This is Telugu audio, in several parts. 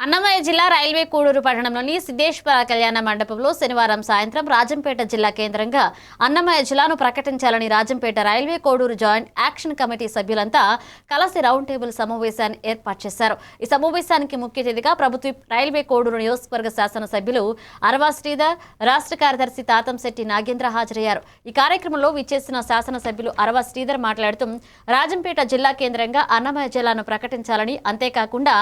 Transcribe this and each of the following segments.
అన్నమయ్య జిల్లా రైల్వే కూడూరు పట్టణంలోని సిద్ధేశ్వర కళ్యాణ మండపంలో శనివారం సాయంత్రం రాజంపేట జిల్లా కేంద్రంగా అన్నమయ్య జిల్లాను ప్రకటించాలని Rajampet railway Koduru joint action committee సభ్యులంతా కలిసి రౌండ్ టేబుల్ సమావేశాన్ని ఏర్పాటు చేశారు. ఈ సమావేశానికి ముఖ్య అతిథిగా ప్రభుత్వ రైల్వే కోడూరు నియోజకవర్గ శాసనసభ్యులు అరవా శ్రీధర్ రాష్ట్ర కార్యదర్శి తాతంశెట్టి నాగేంద్ర హాజరయ్యారు. ఈ కార్యక్రమంలో విచ్చేసిన శాసనసభ్యులు అరవా శ్రీధర్ మాట్లాడుతూ రాజంపేట జిల్లా కేంద్రంగా అన్నమయ్య జిల్లాను ప్రకటించాలని అంతేకాకుండా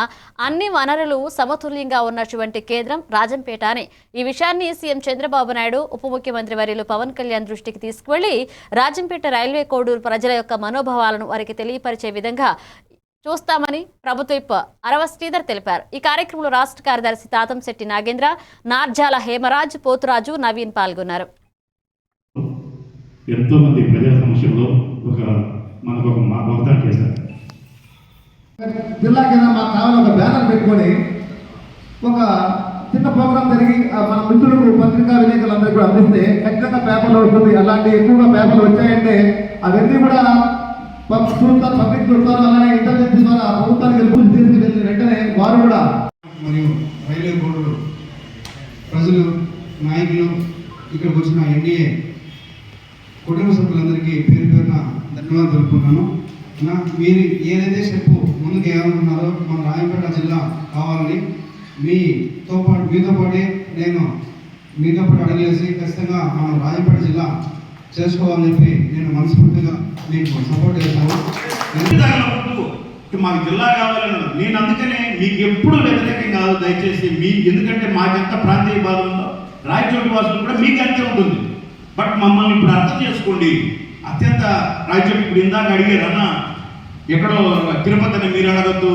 అన్ని వనరులు సమతుల్యంగా ఉన్నటువంటి కేంద్రం రాజంపేట అని ఈ విషయాన్ని సీఎం చంద్రబాబు నాయుడు ఉప ముఖ్యమంత్రి వర్యులు పవన్ కళ్యాణ్ దృష్టికి తీసుకువెళ్ళి రాజంపేట రైల్వే కోడూరు ప్రజల యొక్క మనోభావాలను వారికి తెలియపరిచే విధంగా చూస్తామని ప్రభుత్వ అరవ శ్రీధర్ తెలిపారు. ఈ కార్యక్రమంలో రాష్ట్ర కార్యదర్శి తాతంశెట్టి నాగేంద్ర నార్జాల హేమరాజ్ పోతురాజు నవీన్ పాల్గొన్నారు. ఎంతో మంది ప్రజల సమక్షంలో ఒక మనకు ఒక మా- వాగ్దానం చేశారు. జిల్లా కింద మాకు కావాలి ఒక బ్యానర్ పెట్టుకొని ఒక చిన్న ప్రోగ్రాం జరిగి మన మిత్రులకు పత్రికా విలేకరులందరికీ కూడా అందిస్తే ఖచ్చితంగా పేపర్లో వస్తుంది. అలాంటి ఎక్కువగా పేపర్లు వచ్చాయంటే అవన్నీ కూడా పబ్- చూస్తారు పబ్లిక్ చూస్తారు అలానే ఇంటర్నెట్ ద్వారా ప్రభుత్వానికి వెళ్ళి తీసుకు వెళ్ళిన వెంటనే వారు కూడా మరియు రైల్వే బోర్డులు ప్రజలు నాయకులు ఇక్కడికి వచ్చిన ఎన్డీఏ కుటుంబ సభ్యులందరికీ పేరు పేరున ధన్యవాదాలు తెలుపుకున్నాను మీరు ఏదైతే స్టెప్ ముందుకు ఏమనుకున్నారో మన రాయపేట జిల్లా కావాలని మీతో పాటు మీతో పాటే నేను మీతో పాటు అడగలేసి ఖచ్చితంగా మన రాయపేట జిల్లా చేసుకోవాలని చెప్పి నేను మనస్ఫూర్తిగా మీకు సపోర్ట్ చేస్తాను. మాకు జిల్లా కావాలని నేను అందుకనే మీకు ఎప్పుడు వ్యతిరేకం కాదు దయచేసి మీ ఎందుకంటే మాకెంత ప్రాంతీయ బాధ ఉందో రాయచోటి వాసులు కూడా మీకు అంతే ఉంటుంది. బట్ మమ్మల్ని ఇప్పుడు అర్థం చేసుకోండి. అత్యంత రాయచోటి ఇప్పుడు ఇందాక అడిగారు అన్న ఎక్కడో తిరుపతిని మీరు అడగద్దు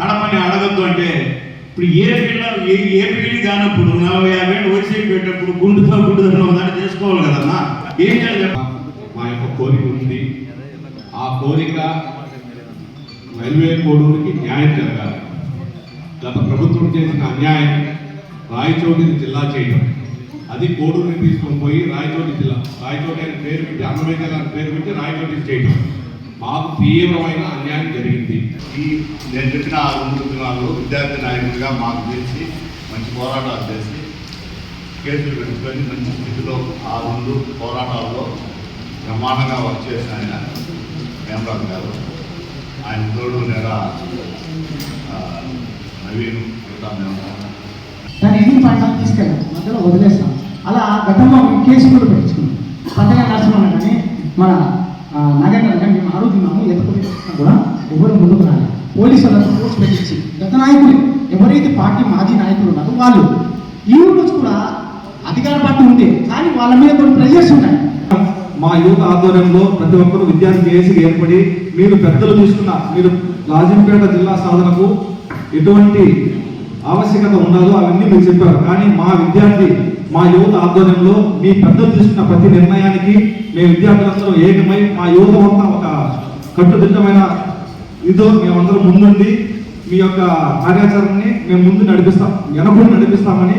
కడపని అడగద్దు అంటే ఇప్పుడు ఏ పిల్ల ఏ ఏ పెళ్ళి కానప్పుడు నలభై యాభై ఏళ్ళు వయసు పెట్టేటప్పుడు గుండుతో గుండుతో దాన్ని చేసుకోవాలి కదమ్మా? ఏం చేయాలి మా యొక్క కోరిక ఉంది. ఆ కోరిక రైల్వే కోడూరికి న్యాయం జరగాలి. గత ప్రభుత్వం చేసిన అన్యాయం రాయచోటిని జిల్లా చేయడం అది కోడూరుని తీసుకొని పోయి రాయచోటి జిల్లా రాయచోటి అని పేరు పెట్టి అన్నమయ్య జిల్లా పేరు పెట్టి రాయచోటి చేయడం మాకు తీవ్రమైన అన్యాయం జరిగింది. ఈ నేను చెప్పిన ఆ రెండు దినాల్లో విద్యార్థి నాయకుడిగా మాకు తెలిసి మంచి పోరాటాలు చేసి కేసులు పెట్టుకొని మంచి స్థితిలో ఆ రెండు పోరాటాల్లో బ్రహ్మాండంగా వర్క్ చేసిన ఆయన హేమరాజు గారు. ఆయన తోడు నెల నవీన్ దాన్ని ఎన్ని పాయింట్లు తీసుకెళ్ళాం మధ్యలో వదిలేస్తాం. అలా గతంలో కేసు కూడా పెట్టించుకున్నాం పంటగా నరసింహన్న కానీ మన ఆ, కానీ కూడా ఎవరు ముందుకు రాలి పోలీసులకు పోస్ట్ పెట్టించి గత నాయకులు ఎవరైతే పార్టీ మాజీ నాయకులు ఉన్నారో వాళ్ళు ఈ రోజు కూడా అధికార పార్టీ ఉంది కానీ వాళ్ళ మీద కొన్ని ప్రెజర్స్ ఉన్నాయి. మా యువత ఆధ్వర్యంలో ప్రతి ఒక్కరు విద్యార్థి చేసి ఏర్పడి మీరు పెద్దలు తీసుకున్న మీరు రాజంపేట జిల్లా సాధనకు ఎటువంటి ఆవశ్యకత ఉండాలో అవన్నీ మీరు చెప్పారు. కానీ మా విద్యార్థి మా యువత ఆధ్వర్యంలో మీ పెద్దలు తీసుకున్న ప్రతి నిర్ణయానికి మేము విద్యార్థులందరూ ఏకమై మా యువత అంతా ఒక కట్టుదిట్టమైన ఇదో మేమందరం ముందుండి మీ యొక్క కార్యాచరణని మేము ముందు నడిపిస్తాం వెనకుండా నడిపిస్తామని